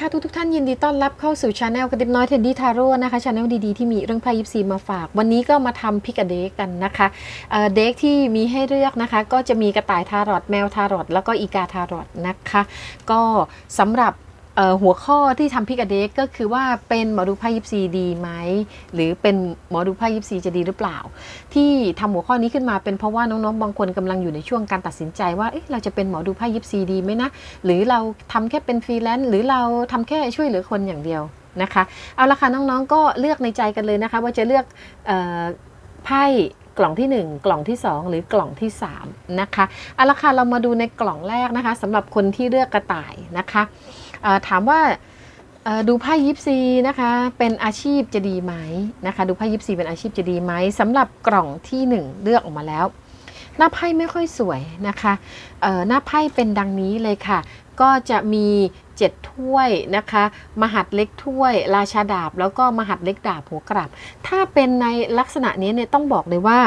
ค่ะทุกทุกท่านยินดีต้อนรับเข้าสู่ช anel กระดิบน้อยเทนดี้ทาโร่นะคะช anel ดีๆที่มีเรื่องไพ่ยิปซีมาฝาก วันนี้ก็มาทำพิกเด็กกันนะคะเด็กที่มีให้เลือกนะคะ ก็จะมีกระต่ายทารอดแมวทารอดแล้วก็อีกาทารอดนะคะ ก็สำหรับ หัวข้อที่ทำพิกเดกก็คือว่าเป็นหมอดูไพ่ยิปซีดีไหมหรือเป็นหมอดูไพ่ยิปซีจะดีหรือเปล่า ที่ทำหัวข้อนี้ขึ้นมาเป็นเพราะว่าน้องๆบางคนกำลังอยู่ในช่วงการตัดสินใจว่าเเราจะเป็นหมอดูไพ่ยิปซีดีไหมนะหรือเราทำแค่เป็นฟรีแลนซ์หรือเราทำแค่ช่วยเหลือคนอย่างเดียวนะคะเอาละค่ะน้องๆก็เลือกในใจกันเลยนะคะ ว่าจะเลือกไพ่กล่องที่ 1 กล่องที่ 2 หรือกล่องที่ 3 นะคะเอาละค่ะเรามาดูในกล่องแรกนะคะสำหรับคนที่เลือกกระต่ายนะคะ ถามว่าดูไพ่ยิปซีนะคะเป็นอาชีพจะดีไหมนะคะดูไพ่ยิปซีเป็นอาชีพจะดีไหมสำหรับกล่องที่ 1 เลือกออกมาแล้ว หน้าไพ่ไม่ค่อยสวยนะคะหน้าไพ่เป็นดังนี้เลยค่ะ ก็จะมี7ถ้วยนะคะ มหัดเล็กถ้วย ราชาดาบ แล้วก็มหัดเล็กดาบหัวกลับ ถ้าเป็นในลักษณะนี้เนี่ยต้องบอกเลยว่า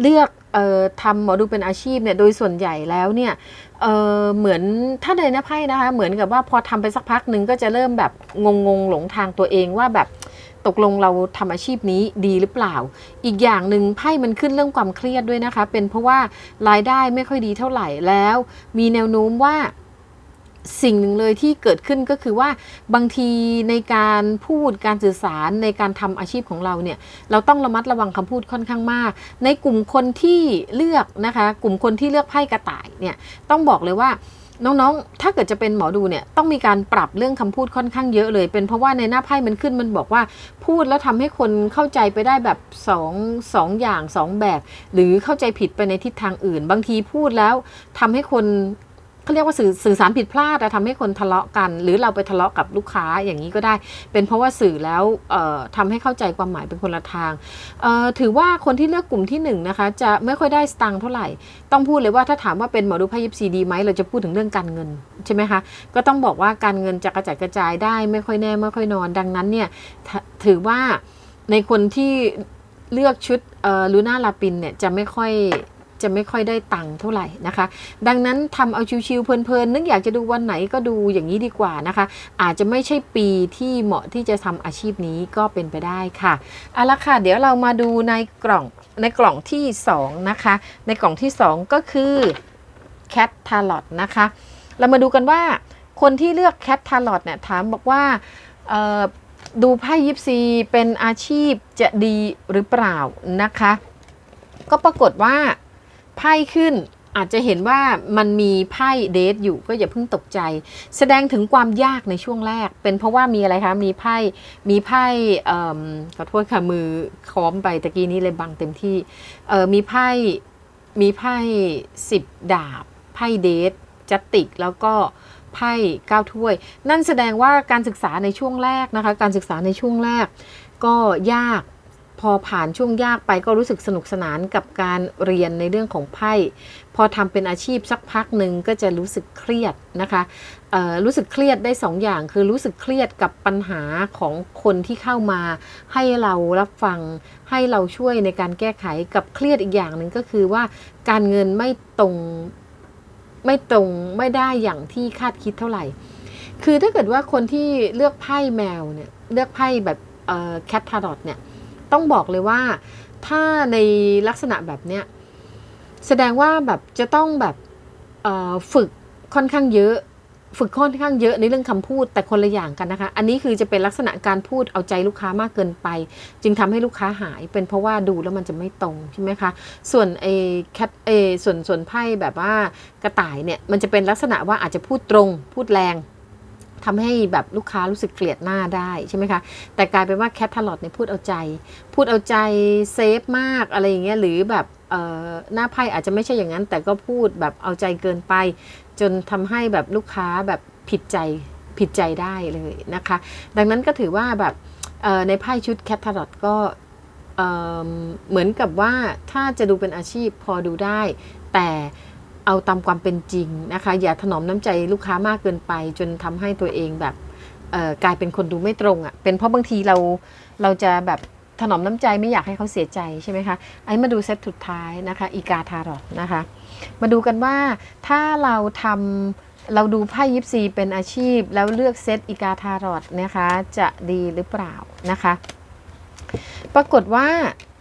เลือกออทำหมอดูเป็นอาชีพเนี่ยโดยส่วนใหญ่แล้วเนี่ย เออเหมือนถ้าในหน้าไพ่นะคะ เหมือนกับว่าพอทำไปสักพักหนึ่งก็จะเริ่มแบบงงงหลงทางตัวเองว่าแบบตกลงเราทำอาชีพนี้ดีหรือเปล่า อีกอย่างหนึ่งไพ่มันขึ้นเรื่องความเครียดด้วยนะคะ เป็นเพราะว่ารายได้ไม่ค่อยดีเท่าไหร่แล้ว มีแนวโน้มว่า สิ่งหนึ่งเลยที่เกิดขึ้นก็คือว่าบางทีในการพูดการสื่อสารในการทำอาชีพของเราเนี่ยเราต้องระมัดระวังคำพูดค่อนข้างมาก ในกลุ่มคนที่เลือกนะคะ กลุ่มคนที่เลือกไพ่กระต่ายเนี่ยต้องบอกเลยว่าน้องๆ ถ้าเกิดจะเป็นหมอดูเนี่ยต้องมีการปรับเรื่องคำพูดค่อนข้างเยอะเลย เป็นเพราะว่าในหน้าไพ่มันขึ้นมันบอกว่า พูดแล้วทำให้คนเข้าใจไปได้แบบสองสองอย่างสองแบบ หรือเข้าใจผิดไปในทิศทางอื่น บางทีพูดแล้วทำให้คน เขาเรียกว่าสื่อสื่อสารผิดพลาดอะทำให้คนทะเลาะกัน หรือเราไปทะเลาะกับลูกค้าอย่างนี้ก็ได้ เป็นเพราะว่าสื่อแล้วเอ่อทำให้เข้าใจความหมายเป็นคนละทาง ถือว่าคนที่เลือกกลุ่มที่หนึ่งนะคะจะไม่ค่อยได้สตังค์เท่าไหร่ ต้องพูดเลยว่าถ้าถามว่าเป็นหมอดูไพ่ยิปซีดีไหมเราจะพูดถึงเรื่องการเงินใช่ไหมคะก็ต้องบอกว่าการเงินจะกระจัดกระจายได้ไม่ค่อยแน่ไม่ค่อยนอน ดังนั้นเนี่ยถถือว่าในคนที่เลือกชุดลูน่าลาปินเนี่ยจะไม่ค่อย จะไม่ค่อยได้ตังค์เท่าไหร่นะคะ ดังนั้นทำเอาชิวๆเพลินๆนึกอยากจะดูวันไหนก็ดูอย่างนี้ดีกว่านะคะ อาจจะไม่ใช่ปีที่เหมาะที่จะทำอาชีพนี้ก็เป็นไปได้ค่ะเอาละค่ะ เดี๋ยวเรามาดูในกล่องในกล่องที่ 2 นะคะ ในกล่องที่ 2 ก็คือ Cat t a l o t นะคะ เรามาดูกันว่าคนที่เลือก Cat t a l o t เนี่ยถามบอกว่าดูไพ่ยิปซีเป็นอาชีพจะดีหรือเปล่านะคะ ก็ปรากฏว่า ไพ่ขึ้นอาจจะเห็นว่ามันมีไพ่เดทอยู่ก็อย่าเพิ่งตกใจ แสดงถึงความยากในช่วงแรก เป็นเพราะว่ามีอะไรคะมีไพ่มีไพ่ขอโทษค่ะมือค้อมไปตะกี้นี้เลยบังเต็มที่มีไพ่มีไพ่สิบดาบ ไพ่เดทจัตติกแล้วก็ไพ่เก้าถ้วย นั่นแสดงว่าการศึกษาในช่วงแรกนะคะ การศึกษาในช่วงแรกก็ยาก พอผ่านช่วงยากไปก็รู้สึกสนุกสนานกับการเรียนในเรื่องของไพ่ พอทำเป็นอาชีพสักพักหนึ่งก็จะรู้สึกเครียดนะคะรู้สึกเครียดได้สองอย่างคือรู้สึกเครียดกับปัญหาของคนที่เข้ามา ให้เรารับฟังให้เราช่วยในการแก้ไขกับเครียดอีกอย่างหนึ่งก็คือว่าการเงินไม่ตรงไม่ตรงไม่ได้อย่างที่คาดคิดเท่าไหร่ คือถ้าเกิดว่าคนที่เลือกไพ่แมวเนี่ยเลือกไพ่แบบแคททาร์ดเนี่ย ต้องบอกเลยว่า ถ้าในลักษณะแบบเนี้ยแสดงว่าแบบจะต้องแบบฝึกค่อนข้างเยอะ ฝึกค่อนข้างเยอะในเรื่องคำพูดแต่คนละอย่างกันนะคะ อันนี้คือจะเป็นลักษณะการพูดเอาใจลูกค้ามากเกินไป จึงทำให้ลูกค้าหาย เป็นเพราะว่าดูแล้วมันจะไม่ตรงใช่ไหมคะส่วนเอแคทเอส่วนส่วนไพ่แบบว่ากระต่ายเนี่ยมันจะเป็นลักษณะว่าอาจจะพูดตรง พูดแรง ทำให้แบบลูกค้ารู้สึกเกลียดหน้าได้ใช่ไหมคะ แต่กลายเป็นว่าแคททาลอตเนี่ยพูดเอาใจ พูดเอาใจเซฟมากอะไรอย่างเงี้ยหรือแบบเอ่อหน้าไพ่อาจจะไม่ใช่อย่างนั้น แต่ก็พูดแบบเอาใจเกินไป จนทำให้แบบลูกค้าแบบผิดใจผิดใจได้เลยนะคะ ดังนั้นก็ถือว่าแบบเอ่อในไพ่ชุดแคททาลอตก็เอ่อเหมือนกับว่าถ้าจะดูเป็นอาชีพพอดูได้ แต่ เอาตามความเป็นจริงนะคะ อย่าถนอมน้ำใจลูกค้ามากเกินไป จนทำให้ตัวเองแบบกลายเป็นคนดูไม่ตรงอะ่ะ เป็นเพราะบางทีเราเราจะแบบถนอมน้ำใจไม่อยากให้เขาเสียใจใช่ไหมคะ ไอ้มาดูเซตสุดท้ายนะคะ อีกาทารอตนะคะ มาดูกันว่าถ้าเราทำเราดูไพ่ยิปซีเป็นอาชีพ แล้วเลือกเซตอีกาทารอดนะคะ จะดีหรือเปล่านะคะ ปรากฏว่า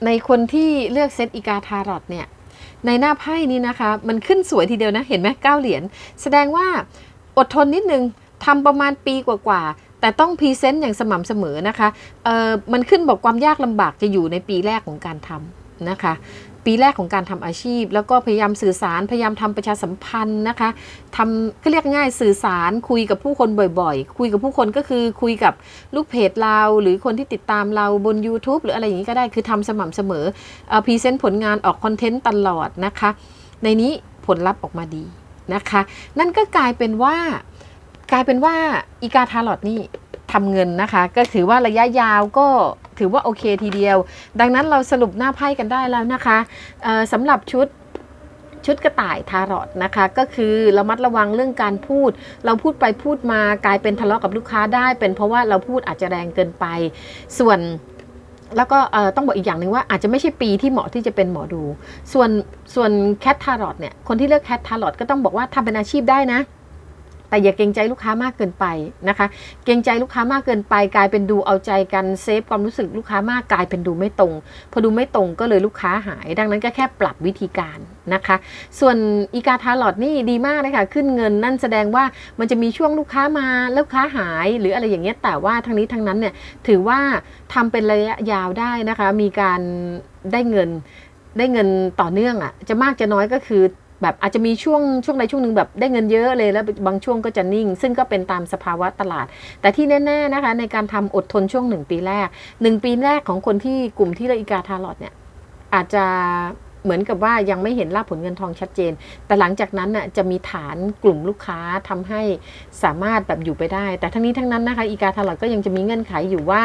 ในคนที่เลือกเซตอีกาทารอดเนี่ย ในหน้าไพ่นี้นะคะ มันขึ้นสวยทีเดียวนะ เห็นไหมเก้าเหรียญ แสดงว่าอดทนนิดนึงทำประมาณปีกว่าๆ แต่ต้องพรีเซนต์อย่างสม่ำเสมอนะคะ เออมันขึ้นบอกความยากลำบากจะอยู่ในปีแรกของการทำนะคะ ปีแรกของการทำอาชีพ แล้วก็พยายามสื่อสารพยายามทำประชาสัมพันธ์นะคะทำก็เรียกง่ายสื่อสารคุยกับผู้คนบ่อยๆ คุยกับผู้คนก็คือคุยกับลูกเพจเรา หรือคนที่ติดตามเราบน YouTube หรืออะไรอย่างนี้ก็ได้คือทำสม่ำเสมอพรีเซนต์ผลงานออกคอนเทนต์ตลอดนะคะ ในนี้ผลลัพธ์ออกมาดีนะคะ นั่นก็กลายเป็นว่ากลายเป็นว่าอีกาทาร์ลอตนี่ ทำเงินนะคะ ก็ถือว่าระยะยาวก็ถือว่าโอเคทีเดียว ดังนั้นเราสรุปหน้าไพ่กันได้แล้วนะคะสำหรับชุดชุดกระต่ายทารอตนะคะ ก็คือระมัดระวังเรื่องการพูด เราพูดไปพูดมากลายเป็นทะเลาะกับลูกค้าได้ เป็นเพราะว่าเราพูดอาจจะแรงเกินไป ส่วนแล้วก็ต้องบอกอีกอย่างหนึ่งว่าอาจจะไม่ใช่ปีที่เหมาะที่จะเป็นหมอดู ส่วนส่วนแคททารอตเนี่ยคนที่เลือกแคททารอตก็ต้องบอกว่าทำเป็นอาชีพได้นะ แต่อย่าเกรงใจลูกค้ามากเกินไปนะคะ เกรงใจลูกค้ามากเกินไป กลายเป็นดูเอาใจกันเซฟความรู้สึกลูกค้ามากกลายเป็นดูไม่ตรง พอดูไม่ตรงก็เลยลูกค้าหาย ดังนั้นก็แค่ปรับวิธีการนะคะ ส่วนอีกาทาร์ลอตนี่ดีมากเลยค่ะ ขึ้นเงินนั่นแสดงว่ามันจะมีช่วงลูกค้ามาแล้วลูกค้าหาย หรืออะไรอย่างเงี้ยแต่ว่าทั้งนี้ทั้งนั้นเนี่ยถือว่าทำเป็นระยะยาวได้นะคะ มีการได้เงินได้เงินต่อเนื่องอะ่ะจะมากจะน้อยก็คือ แบบอาจจะมีช่วงช่วงใดช่วงหนึ่งแบบได้เงินเยอะเลยแล้วบางช่วงก็จะนิ่ง ซึ่งก็เป็นตามสภาวะตลาด แต่ที่แน่ๆนะคะ ในการทำอดทนช่วงหนึ่งปีแรกหนึ่งปีแรกของคนที่กลุ่มที่เลอิกาทาร์ลอตเนี่ยอาจจะ เหมือนกับว่ายังไม่เห็นลาภผลเงินทองชัดเจน แต่หลังจากนั้นน่ะจะมีฐานกลุ่มลูกค้าทำให้สามารถแบบอยู่ไปได้ แต่ทั้งนี้ทั้งนั้นนะคะอีกาทลอตก็ยังจะมีเงื่อนไขอยู่ว่า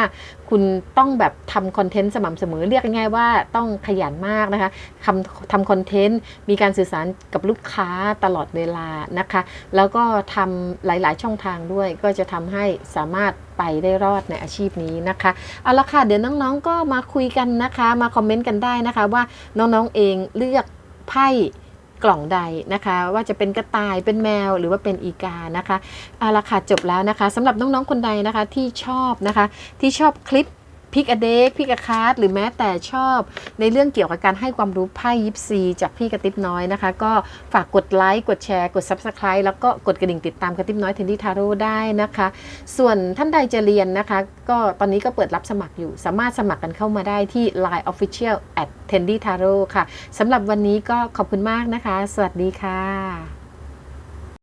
คุณต้องแบบทำคอนเทนต์สม่ำเสมอเรียกง่ายว่าต้องขยันมากนะคะทำทำคอนเทนต์มีการสื่อสารกับลูกค้าตลอดเวลานะคะ แล้วก็ทำหลาย ๆ ช่องทางด้วยก็จะทำให้สามารถไปได้รอดในอาชีพนี้นะคะ เอาละค่ะ เดี๋ยวน้องๆก็มาคุยกันนะคะ มาคอมเมนต์กันได้นะคะว่าน้องๆเองเลือกไพ่กล่องใดนะคะ ว่าจะเป็นกระต่ายเป็นแมวหรือว่าเป็นอีกานะคะเอาละค่ะจบแล้วนะคะสำหรับน้องๆคนใดนะคะที่ชอบนะคะที่ชอบคลิป พิกอเด็กพิกอคาร์ดหรือแม้แต่ชอบ ในเรื่องเกี่ยวกับการให้ความรู้ไพ่ยิปซี จากพี่กระติบน้อยนะคะ ก็ฝากกดไลค์กดแชร์ กด Subscribe แล้วก็กดกระดิ่งติดตามกระติบน้อยเทนดี้ทาโร่ได้นะคะ ส่วนท่านใดจะเรียนนะคะ ก็ตอนนี้ก็เปิดรับสมัครอยู่ สามารถสมัครกันเข้ามาได้ที่ Line Official at Tendy Taro ค่ะสำหรับวันนี้ก็ขอบคุณมากนะคะ สวัสดีค่ะ